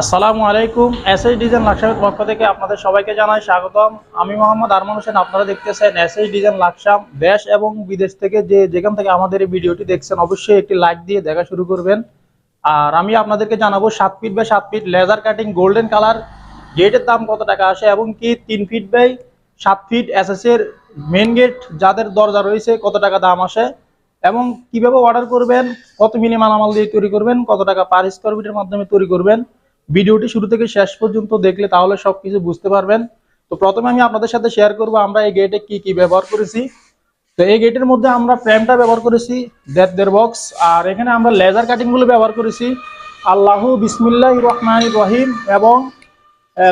আসসালামু আলাইকুম। S S design লাকসামের পক্ষ থেকে আপনাদের সবাইকে জানাই স্বাগতম। আমি মোহাম্মদ আরমান হোসেন, আপনারা দেখতেছেন এস এস ডিজাইন লাকসাম দেশ এবং বিদেশ থেকে যে যেখান থেকে আমাদের এই ভিডিওটি দেখছেন, অবশ্যই একটি লাইক দিয়ে দেখা শুরু করবেন। আর আমি আপনাদেরকে জানাব সাত ফিট বাই সাত feet laser cutting golden colour গেটের দাম কত টাকা আসে এবং কি তিন ফিট বাই সাত ফিট এস এস এর মেন গেট যাদের দরজা রয়েছে, কত টাকা দাম আসে এবং কীভাবে অর্ডার করবেন, কত মিলি মালামাল দিয়ে তৈরি করবেন, কত টাকা পার স্কোয়ার ফিটের মাধ্যমে তৈরি করবেন ভিডিওটি শুরু থেকে শেষ পর্যন্ত দেখলে তাহলে সবকিছু বুঝতে পারবেন। তো প্রথমে আমি আপনাদের সাথে শেয়ার করব আমরা এই গেটে কি কি ব্যবহার করেছি। তো এই গেটের মধ্যে আমরা ফ্রেমটা ব্যবহার করেছি দেড় দেড় বক্স আর এখানে আমরা লেজার কাটিংগুলো ব্যবহার করেছি। আল্লাহ বিসমিল্লাহ রহমান রহিম এবং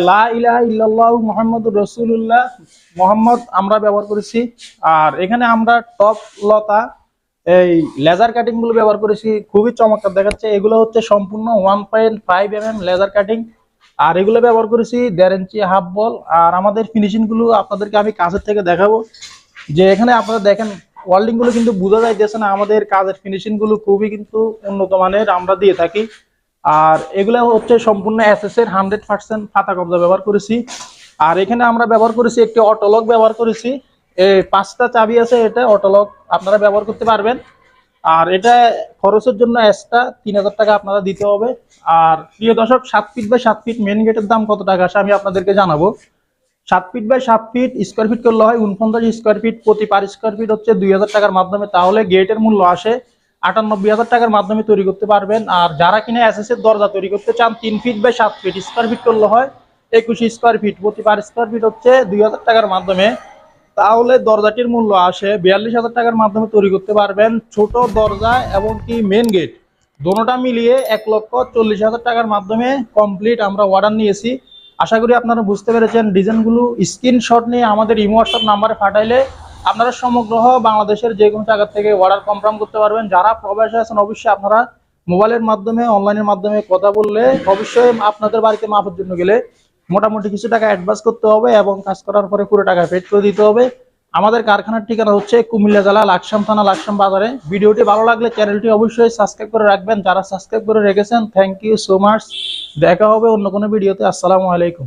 লা ইলাহা ইল্লাল্লাহু মুহাম্মাদুর রাসূলুল্লাহ মোহাম্মদ আমরা ব্যবহার করেছি। আর এখানে আমরা টপ লতা এই লেজার কাটিংগুলো ব্যবহার করেছি, খুবই চমৎকার দেখাচ্ছে। এগুলো হচ্ছে সম্পূর্ণ one point five M M laser cutting আর এগুলো ব্যবহার করেছি দেড় ইঞ্চি হাফ বল আর আমাদের ফিনিশিংগুলো আপনাদেরকে আমি কাছের থেকে দেখাবো। যে এখানে আপনারা দেখেন ওয়ার্ল্ডিংগুলো কিন্তু বোঝা যাইতেছে না, আমাদের কাজের ফিনিশিংগুলো খুবই কিন্তু উন্নত মানের, আমরা দিয়ে থাকি। আর এগুলো হচ্ছে সম্পূর্ণ এসএস এর হান্ড্রেড পার্সেন্ট খাতা কবজা ব্যবহার করেছি। আর এখানে আমরা ব্যবহার করেছি একটি অটোলক ব্যবহার করেছি। এই পাঁচটা চাবি আছে, এটা অটোলক আপনারা ব্যবহার করতে পারবেন। আর এটা খরচের জন্য এক্সট্রা তিন হাজার টাকা আপনারা দিতে হবে। আর প্রিয় দর্শক, সাত ফিট বাই সাত ফিট মেন গেটের দাম কত টাকা আসে আমি আপনাদেরকে জানাব। সাত ফিট বাই সাত ফিট স্কোয়ার ফিট করলে হয় উনপঞ্চাশ স্কোয়ার ফিট প্রতি পার স্কোয়ার ফিট হচ্ছে দুই হাজার টাকার মাধ্যমে। তাহলে গেটের মূল্য আসে আটানব্বই হাজার টাকার মাধ্যমে তৈরি করতে পারবেন। আর যারা কিনে এস এর দরজা তৈরি করতে চান, তিন ফিট বাই সাত ফিট স্কোয়ার ফিট করলে হয় একুশ স্কোয়ার ফিট প্রতি পার স্কোয়ার ফিট হচ্ছে দুই হাজার টাকার মাধ্যমে তাহলে দরজাটির মূল্য আসে বিয়াল্লিশ হাজার টাকার মাধ্যমে তৈরি করতে পারবেন ছোট দরজা এবং কি মেন গেট দোনোটা মিলিয়ে এক লক্ষ চল্লিশ হাজার টাকার মাধ্যমে কমপ্লিট আমরা অর্ডার নিয়েছি। আশা করি আপনারা বুঝতে পেরেছেন, ডিজাইনগুলো স্ক্রিনশট নিয়ে আমাদের ইমো হোয়াটসঅ্যাপ নাম্বারে পাঠাইলে আপনারা সমগ্র বাংলাদেশের যে কোনো জায়গা থেকে অর্ডার কনফার্ম করতে পারবেন। যারা প্রবাসে আছেন, অবশ্যই আপনারা মোবাইলের মাধ্যমে অনলাইনের মাধ্যমে কথা বললে অবশ্যই আপনাদের বাড়িতে মাপের জন্য গেলে মোটামুটি কিছু টাকা অ্যাডভান্স করতে হবে এবং কাজ করার পরে পুরো টাকা পেড করে দিতে হবে। আমাদের কারখানার ঠিকানা হচ্ছে কুমিল্লা জেলা লাকসাম থানা, লাকসাম বাজারে। ভিডিওটি ভালো লাগলে চ্যানেলটি অবশ্যই সাবস্ক্রাইব করে রাখবেন। যারা সাবস্ক্রাইব করে রেখেছেন থ্যাংক ইউ সো মাচ দেখা হবে অন্য কোনো ভিডিওতে আসসালামু আলাইকুম।